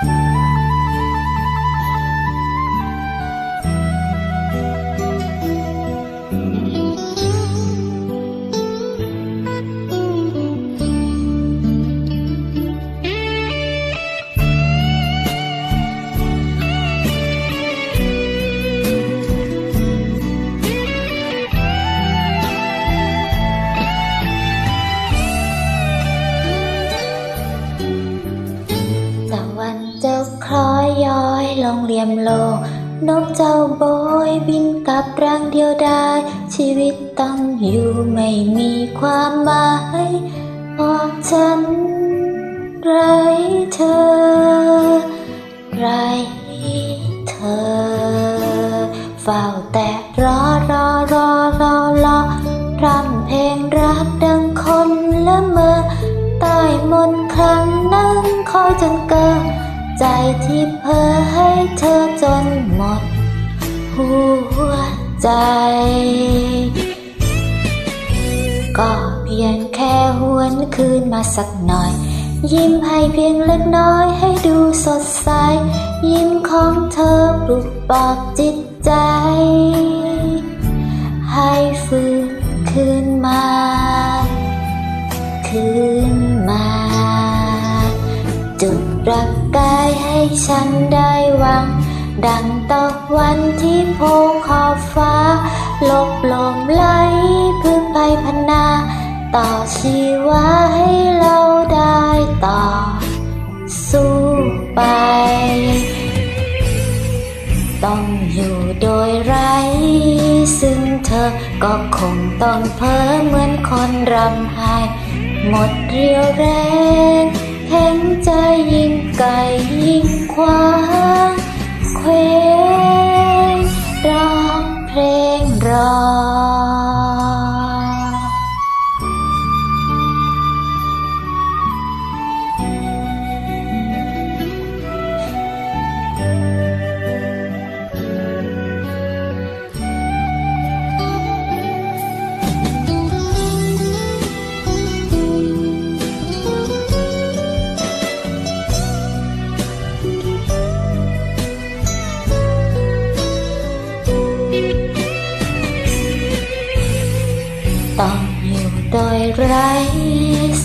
ต เจ้าคล้อยย้อยลองเหลี่ยมโลนกเจ้าโบยบินกลับรังเดียวไดายชีวิตต้องอยู่ไม่มีความหมายเพราะฉันไรเธอ ไรเธอ เฝ้าแต่รอรอรอรอรอรำเพลงรักดังคนละเมอใต้มนครั้งนั่งคอยจนเกิน ใจที่เพ้อให้เธอจนหมด หัวใจ ก็เพียงแค่หวนคืนมาสักหน่อย ยิ้มให้เพียงเล็กน้อยให้ดูสดใส ยิ้มของเธอปลุกปลอบจิตใจ ให้ฟื้นคืนมา ประกายให้ฉันได้วัง ดังตะวันที่โพขอบฟ้า ลบลมไหลพึ่งไปพนา ต่อชีวาให้เราได้ต่อ สู้ไป ต้องอยู่โดยไร้ซึ่งเธอก็คงต้องเพ้อเหมือนคนรำไห้หมดเรียวแรง แข็งใจยิ่งไกลยิ่งคว้าเคว ต้องอยู่โดยไร้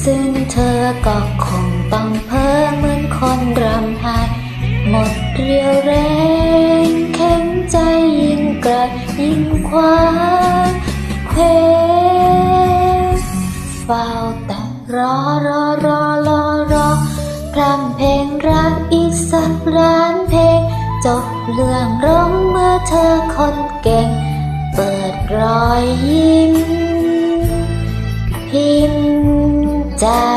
ซึ่งเธอก็คงต้องเพ้อเหมือนคนรำไห้หมดเรียวแรงแข็งใจยิ่งกระยิ่งคว้าเคว้งเฝ้าแต่รอรอรอรอรอพรำเพลงรักอีกสักล้านเพลง จบเรื่องร้องเมื่อเธอคนเก่ง เปิดรอยยิ้ม thêm. Cha